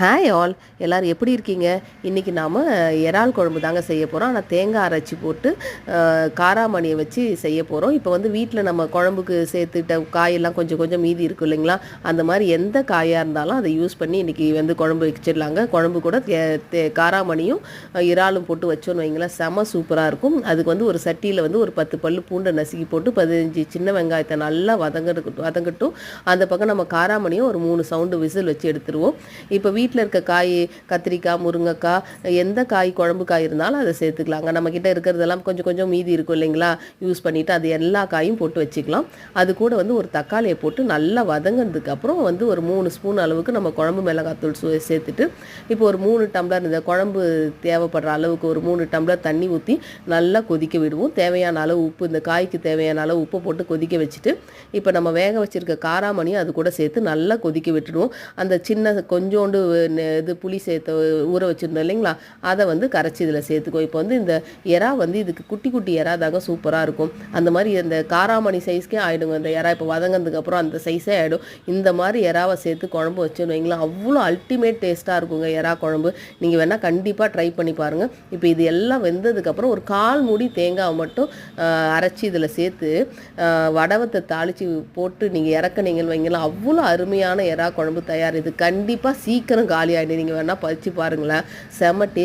Hi all எல்லோரும் எப்படி இருக்கீங்க? இன்றைக்கி நாம் இறால் குழம்பு தாங்க செய்ய போகிறோம் ஆனால் தேங்காய் அரைச்சி போட்டு காராமணியை வச்சு செய்ய போகிறோம் இப்போ வந்து வீட்டில் நம்ம குழம்புக்கு சேர்த்துட்ட காயெல்லாம் கொஞ்சம் கொஞ்சம் மீதி இருக்கும் இல்லைங்களா? அந்த மாதிரி எந்த காயாக இருந்தாலும் அதை யூஸ் பண்ணி இன்றைக்கி வந்து குழம்பு வச்சிடலாங்க. குழம்பு கூட தே- தே- காராமணியும் இறாலும் போட்டு வச்சோன்னு வைங்களேன். செம சூப்பராக இருக்கும். அதுக்கு வந்து ஒரு சட்டியில் வந்து ஒரு பத்து பல்லு பூண்டை நசுக்கி போட்டு பதினஞ்சு சின்ன வெங்காயத்தை நல்லா வதங்கட்டும் வதங்கட்டும். அந்த பக்கம் நம்ம காராமணியும் ஒரு மூணு சவுண்டு விசில் வச்சு எடுத்துருவோம். இப்போ வீட்டில் வீட்டில் இருக்க காய் கத்திரிக்காய் முருங்கைக்காய் எந்த காய் குழம்பு காய் இருந்தாலும் அதை சேர்த்துக்கலாங்க. நம்மக்கிட்ட இருக்கிறதெல்லாம் கொஞ்சம் கொஞ்சம் மீதி இருக்கும் இல்லைங்களா? யூஸ் பண்ணிவிட்டு அது எல்லா காயும் போட்டு வச்சுக்கலாம். அது கூட வந்து ஒரு தக்காளியை போட்டு நல்லா வதங்கினதுக்கு அப்புறம் வந்து ஒரு மூணு ஸ்பூன் அளவுக்கு நம்ம குழம்பு மிளகாத்தூள் சேர்த்துட்டு இப்போ ஒரு மூணு டம்ளர் இந்த குழம்பு தேவைப்படுற அளவுக்கு ஒரு மூணு டம்ளர் தண்ணி ஊற்றி நல்லா கொதிக்க விடுவோம். தேவையான அளவு உப்பு இந்த காய்க்கு தேவையான அளவு உப்பு போட்டு கொதிக்க வச்சுட்டு இப்போ நம்ம வேக வச்சிருக்க காராமணியும் அது கூட சேர்த்து நல்லா கொதிக்க விட்டுடுவோம். அந்த சின்ன கொஞ்சோண்டு இது புளி சேர்த்த ஊற வச்சுருந்தோம் இல்லைங்களா? அதை வந்து கரைச்சி இதில் சேர்த்துக்கோ. இப்போ வந்து இந்த எறா வந்து இதுக்கு குட்டி குட்டி எறா தாங்க சூப்பராக இருக்கும். அந்த மாதிரி இந்த காராமணி சைஸ்க்கே ஆகிடுங்க இந்த எறா இப்போ வதங்கினதுக்கப்புறம் அந்த சைஸே ஆகிடும் இந்த மாதிரி எறாவை சேர்த்து குழம்பு வச்சுன்னு வைங்களேன் அவ்வளோ அல்டிமேட் டேஸ்ட்டாக இருக்குங்க எறா குழம்பு. நீங்கள் வேணால் கண்டிப்பாக ட்ரை பண்ணி பாருங்கள் இப்போ இது எல்லாம் வெந்ததுக்கப்புறம் ஒரு கால் மூடி தேங்காவை மட்டும் அரைச்சி இதில் சேர்த்து வடவத்தை தாளித்து போட்டு நீங்கள் இறக்குனீங்கன்னு வைங்களா அவ்வளோ அருமையான எறா குழம்பு தயார். இது கண்டிப்பாக சீக்கிரம் காலி ஆகிடும் நீங்கள் வேணால் பறித்து பாருங்களேன். செம டே